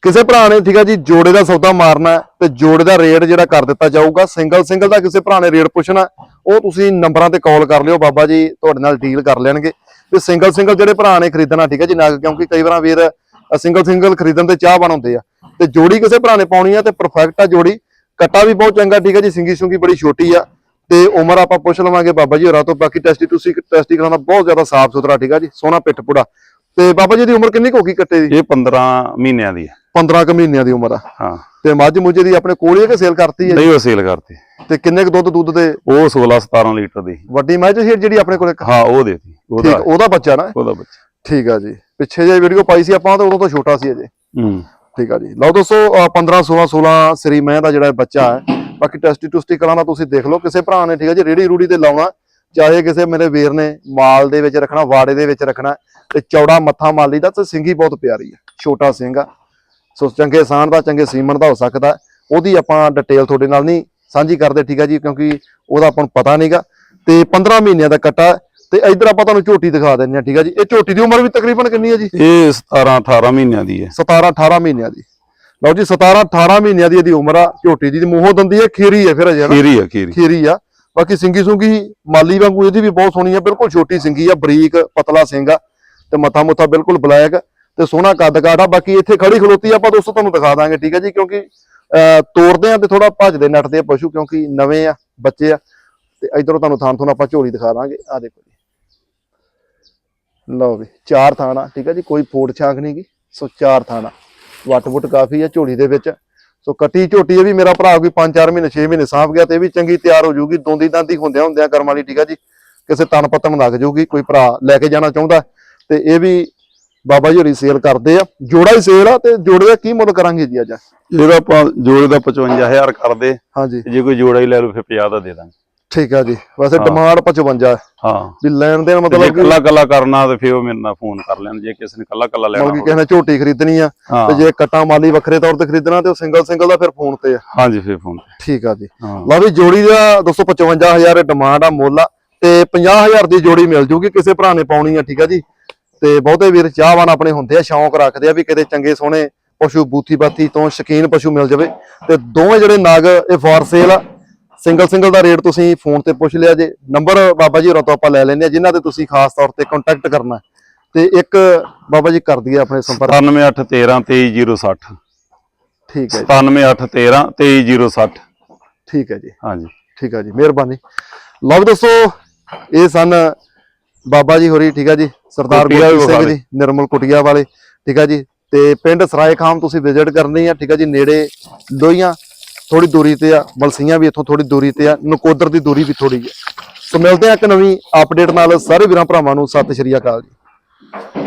ਕਿਸੇ ਭਰਾ ਨੇ ਠੀਕ ਆ ਜੀ ਜੋੜੇ ਦਾ ਸੌਦਾ ਮਾਰਨਾ ਹੈ ਤੇ ਜੋੜੇ ਦਾ ਰੇਟ ਜਿਹੜਾ ਕਰ ਦਿੱਤਾ ਜਾਊਗਾ ਸਿੰਗਲ ਸਿੰਗਲ ਦਾ ਕਿਸੇ ਭਰਾ ਨੇ ਰੇਟ ਪੁੱਛਣਾ ਉਹ ਤੁਸੀਂ ਨੰਬਰਾਂ ਤੇ ਕਾਲ ਕਰ ਲਿਓ ਬਾਬਾ ਜੀ ਤੁਹਾਡੇ ਨਾਲ ਡੀਲ ਕਰ ਲੈਣਗੇ। ਤੇ ਸਿੰਗਲ ਸਿੰਗਲ ਜਿਹੜੇ ਭਰਾ ਨੇ ਖਰੀਦਣਾ ਠੀਕ ਹੈ ਜੀ ਨਾ ਕਿਉਂਕਿ ਕਈ ਵਾਰਾਂ ਵੀਰ ਸਿੰਗਲ ਸਿੰਗਲ ਖਰੀਦਣ ਤੇ ਚਾਹ ਬਣਾਉਂਦੇ ਆ। ਤੇ ਜੋੜੀ ਕਿਸੇ ਭਰਾ ਨੇ ਪਾਉਣੀ ਆ ਤੇ ਪਰਫੈਕਟ ਆ ਜੋੜੀ। ਕੱਟਾ ਵੀ ਬਹੁਤ ਚੰਗਾ ਠੀਕ ਹੈ ਜੀ ਸਿੰਗੀ ਸੁੰਗੀ ਬੜੀ ਛੋਟੀ ਆ। ਤੇ ਉਮਰ ਆਪਾਂ ਪੁੱਛ ਲਵਾਂਗੇ ਬਾਬਾ ਜੀ ਹੋਰਾਂ ਤੋਂ ਬਾਕੀ ਟੈਸਟੀ ਤੁਸੀਂ ਟੈਸਟੀ ਕਰਾਉਣਾ ਬਹੁਤ ਜ਼ਿਆਦਾ ਸਾਫ਼ ਸੁਥਰਾ ਠੀਕ ਆ ਜੀ ਸੋਹਣਾ ਪਿੱਠ ਪੁੜਾ। ਤੇ ਬਾਬਾ ਜੀ ਦੀ ਉਮਰ ਕਿੰਨੀ ਕੁ ਹੋ ਗਈ ਕੱਟੇ ਦੀ? ਇਹ 15 ਮਹੀਨਿਆਂ ਦੀ ਹੈ 15 ਕੁ ਮਹੀਨਿਆਂ ਦੀ ਉਮਰ ਆ। ਹਾਂ। ਤੇ ਮੱਝ ਮੁੱਝੇ ਦੀ ਆਪਣੇ ਕੋਲ ਹੀ ਹੈ ਕਿ ਸੇਲ ਕਰਤੀ ਹੈ ਨਹੀਂ ਉਹ ਸੇਲ ਕਰਤੀ। ਤੇ ਕਿੰਨੇ ਕੁ ਦੁੱਧ ਦੁੱਧ ਦੇ? ਉਹ 16 17 ਲੀਟਰ ਦੀ। ਵੱਡੀ ਮੱਝ ਸੀ ਜਿਹੜੀ ਆਪਣੇ ਕੋਲ ਹਾਂ ਉਹ ਦੇਤੀ ਉਹਦਾ ਉਹਦਾ ਬੱਚਾ ਨਾ? ਉਹਦਾ ਬੱਚਾ। ਠੀਕ ਆ ਜੀ। ਪਿੱਛੇ ਜੇ ਵੀਡੀਓ ਪਾਈ ਸੀ ਆਪਾਂ ਤਾਂ ਉਦੋਂ ਤਾਂ ਛੋਟਾ ਸੀ ਅਜੇ। ਹੂੰ। ਠੀਕ ਆ ਜੀ। ਲਓ ਦੋਸਤੋ, ਅਹ 15 16 16 ਸਰੀ ਮੈਂ ਦਾ ਜਿਹੜਾ ਬੱਚਾ ਹੈ, ਬਾਕੀ ਟੈਸਟੀ ਟੁਸਟੀ ਕਲਾਂ ਦਾ ਤੁਸੀਂ ਦੇਖ ਲਓ, ਕਿਸੇ ਭਰਾ ਨੇ ਠੀਕ ਆ ਜੀ, ਰੇੜੀ ਰੂੜੀ ਤੇ ਲਾਉਣਾ, ਚਾਹੇ ਕਿਸੇ ਮੇਰੇ ਵੀਰ ਨੇ ਮਾਲ ਦੇ ਵਿੱਚ ਰੱਖਣਾ, ਵਾੜੇ ਦੇ ਵਿੱਚ ਰੱਖਣਾ, ਤੇ ਚੌੜਾ ਮੱਥਾ ਮਾਲੀ ਦਾ ਤੇ ਸਿੰਗੀ ਬਹੁਤ ਪਿਆਰੀ ਆ ਛੋਟਾ ਸਿੰਘ ਆ। ਸੋ ਚੰਗੇ ਸਾਨ ਦਾ, ਚੰਗੇ ਸੀਮਨ ਦਾ ਹੋ ਸਕਦਾ ਉਹਦੀ ਆਪਾਂ ਡਿਟੇਲ ਤੁਹਾਡੇ ਨਾਲ ਨਹੀਂ ਸਾਂਝੀ ਕਰਦੇ, ਠੀਕ ਆ ਜੀ, ਕਿਉਂਕਿ ਉਹਦਾ ਆਪਾਂ ਨੂੰ ਪਤਾ ਨਹੀਂਗਾ ਤੇ 15 ਮਹੀਨਿਆਂ ਦਾ ਕੱਟਾ ਤੇ ਇੱਧਰ ਆਪਾਂ ਤੁਹਾਨੂੰ ਝੋਟੀ ਦਿਖਾ ਦਿੰਦੇ ਆ ਠੀਕ ਆ ਜੀ। ਇਹ ਝੋਟੀ ਦੀ ਉਮਰ ਵੀ ਤਕਰੀਬਨ ਕਿੰਨੀ ਹੈ ਜੀ? ਇਹ 17 18 ਮਹੀਨਿਆਂ ਦੀ ਹੈ। 17 18 ਮਹੀਨਿਆਂ ਦੀ। ਲਓ ਜੀ 17 18 ਮਹੀਨਿਆਂ ਦੀ ਇਹਦੀ ਉਮਰ ਆ। ਝੋਟੀ ਦੀ ਮੂੰਹੋਂ ਦੰਦੀ ਹੈ ਖੀਰੀ ਹੈ ਫਿਰ ਅਜੇ ਖੀਰੀ ਹੈ ਖੀਰੀ। ਖੀਰੀ ਆ। ਬਾਕੀ ਸਿੰਗੀ ਸੁੰਗੀ ਮਾਲੀ ਵਾਂਗੂ ਇਹਦੀ ਵੀ ਬਹੁਤ ਸੋਹਣੀ ਆ। ਬਿਲਕੁਲ ਛੋਟੀ ਸਿੰਗੀ ਆ ਬਰੀਕ ਪਤਲਾ ਸਿੰਘ ਆ ਤੇ ਮੱਥਾ ਮੁੱਥਾ ਬਿਲਕੁਲ ਬਲੈਕ ਤੇ ਸੋਹਣਾ ਕੱਦ ਕਾਠ ਬਾਕੀ ਇੱਥੇ ਖੜੀ ਖਲੋਤੀ ਆਪਾਂ ਦੋਸਤੋ ਤੁਹਾਨੂੰ ਦਿਖਾ ਦਾਂਗੇ ਠੀਕ ਹੈ ਜੀ। ਕਿਉਂਕਿ ਤੋਰਦੇ ਆ ਤੇ ਥੋੜਾ ਭੱਜਦੇ ਨੱਠਦੇ ਆ ਪਸ਼ੂ ਕਿਉਂਕਿ ਨਵੇਂ ਆ ਬੱਚੇ ਆ ਤੇ ਇਧਰੋਂ ਤੁਹਾਨੂੰ ਥਾਂ ਥੋਂ ਆਪਾਂ ਝੋਲੀ ਦਿਖਾ ਦਾਂਗੇ। ਆ ਦੇਖੋ ਲਓ ਵੀ ਚਾਰ ਥਾਣਾ ਠੀਕ ਹੈ ਜੀ ਕੋਈ ਫੋੜ ਛਾਂਕ ਨਹੀਂ ਗੀ ਸੋ ਚਾਰ ਥਾਣਾ। ਵੱਟ ਵੁੱਟ ਕਾਫੀ ਆ ਝੋਲੀ ਦੇ ਵਿੱਚ। ਸੋ ਕੱਟੀ ਝੋਟੀ ਇਹ ਵੀ ਮੇਰਾ ਭਰਾ ਕੋਈ 5-4 ਮਹੀਨੇ 6 ਮਹੀਨੇ ਸਾਂਭ ਗਿਆ ਤੇ ਇਹ ਵੀ ਚੰਗੀ ਤਿਆਰ ਹੋ ਜਾਊਗੀ ਦੋਂਦੀ ਦਾਂਦੀ ਹੁੰਦਿਆਂ ਹੁੰਦਿਆਂ ਕਰਮ ਵਾਲੀ ਠੀਕ ਆ ਜੀ ਕਿਸੇ ਤਨ ਪਤਨ ਲੱਗ ਜਾਊਗੀ ਕੋਈ ਭਰਾ ਲੈ ਕੇ ਜਾਣਾ ਚਾਹੁੰਦਾ। ਤੇ ਇਹ ਵੀ ਬਾਬਾ ਜੀ ਹੋਰੀ ਸੇਲ ਕਰਦੇ ਆ ਜੋੜਾ ਹੀ ਸੇਲ ਆ ਤੇ ਜੋੜੇ ਦਾ ਕੀ ਮੁੱਲ ਕਰਾਂਗੇ ਜੀ ਅੱਜ? ਇਹਦਾ ਆਪਾਂ ਜੋੜੇ ਦਾ 55000 ਕਰਦੇ। ਹਾਂਜੀ। ਜੇ ਕੋਈ ਜੋੜਾ ਹੀ ਲੈ ਲਓ ਫਿਰ 50 ਦਾ ਦੇ ਦਾਂਗੇ। ਠੀਕ ਆ ਜੀ। ਵੈਸੇ। ਡਿਮਾਂਡ 55 ਹੈ। ਹਾਂ। ਵੀ ਲੈਣ ਦੇਣ ਜੇ ਮਤਲਬ ਕਿ ਕੱਲਾ ਕੱਲਾ ਕਰਨਾ ਤੇ ਫਿਰ ਉਹ ਮੇਰੇ ਨਾਲ ਫੋਨ ਕਰ ਲੈਣ ਜੇ ਕਿਸੇ ਨੇ ਕੱਲਾ ਕੱਲਾ ਲੈਣਾ ਹੋਵੇ। ਕਿਸੇ ਨੇ ਝੋਟੀ ਖਰੀਦਣੀ ਆ ਤੇ ਜੇ ਕੱਟਾ ਮਾਲੀ ਵੱਖਰੇ ਤੌਰ ਤੇ ਖਰੀਦਣਾ ਤੇ ਉਹ ਸਿੰਗਲ ਸਿੰਗਲ ਦਾ ਫਿਰ ਫੋਨ ਤੇ ਆ। ਹਾਂਜੀ ਫਿਰ ਫੋਨ ਤੇ। ਠੀਕ ਆ ਜੀ। ਲਓ ਵੀ ਜੋੜੀ ਦਾ 255000 ਡਿਮਾਂਡ ਆ ਮੁੱਲ ਆ ਤੇ 50000 ਦੀ ਜੋੜੀ ਮਿਲ ਜੂਗੀ ਕਿਸੇ ਭਰਾ ਨੇ ਪਾਉਣੀ ਆ ਠੀਕ ਆ ਜੀ। ਤੇ ਬਹੁਤੇ ਵੀਰ ਚਾਹਵਾਨ ਆਪਣੇ ਹੁੰਦੇ ਆ ਸ਼ੌਂਕ ਰੱਖਦੇ ਆ ਵੀ ਕਿਤੇ ਚੰਗੇ ਸੋਹਣੇ ਪਸ਼ੂ ਬੂਥੀ ਬਾਤੀ ਤੋਂ ਸ਼ਕੀਨ ਪਸ਼ੂ ਮਿਲ ਜਾਵੇ। ਤੇ ਦੋਵੇਂ ਜਿਹੜੇ ਨਗ ਇਹ ਫਾਰ ਸੇਲ ਆ ਸਿੰਗਲ ਸਿੰਗਲ ਦਾ ਰੇਟ ਤੁਸੀਂ ਫੋਨ ਤੇ ਪੁੱਛ ਲਿਆ ਜੇ। ਨੰਬਰ ਬਾਬਾ ਜੀ ਹੋਰਾਂ ਤੋਂ ਆਪਾਂ ਲੈ ਲੈਨੇ ਆ ਜਿਨ੍ਹਾਂ ਤੇ ਤੁਸੀਂ ਖਾਸ ਤੌਰ ਤੇ ਕੰਟੈਕਟ ਕਰਨਾ ਤੇ ਇੱਕ ਬਾਬਾ ਜੀ ਕਰ ਦਈਏ ਆਪਣੇ ਸੰਪਰਕ। 9813 ਠੀਕ ਹੈ ਜੀ। 23813 23060 ਠੀਕ ਹੈ ਜੀ। ਹਾਂਜੀ। ਠੀਕ ਆ ਜੀ। ਮਿਹਰਬਾਨੀ। ਲਓ ਵੀ ਦੋਸਤੋ ਇਹ ਸਨ ਬਾਬਾ ਜੀ ਹੋਰੀ ਠੀਕ ਆ ਜੀ। ਸਰਦਾਰ ਗੁਰਜੀਤ ਸਿੰਘ ਜੀ ਨਿਰਮਲ ਕੁਟੀਆ ਵਾਲੇ ਠੀਕ ਆ ਜੀ। ਤੇ ਪਿੰਡ ਸਰਾਏ ਖਾਮ ਤੁਸੀਂ ਵਿਜ਼ਿਟ ਕਰਨੀ ਆ ਠੀਕ ਆ ਜੀ। ਨੇੜੇ ਦੋਈਆਂ ਥੋੜੀ ਦੂਰੀ ਤੇ ਆ, ਮਲਸੀਆਂ ਵੀ ਇੱਥੋਂ ਥੋੜੀ ਦੂਰੀ ਤੇ ਆ, ਨਕੋਦਰ ਦੀ ਦੂਰੀ ਵੀ ਥੋੜੀ ਹੈ। ਸੋ ਮਿਲਦੇ ਆ ਇੱਕ ਨਵੀਂ ਅਪਡੇਟ ਨਾਲ ਸਾਰੇ ਵੀਰਾਂ ਭਰਾਵਾਂ ਨੂੰ, ਸਤਿ ਸ਼੍ਰੀ ਅਕਾਲ ਜੀ।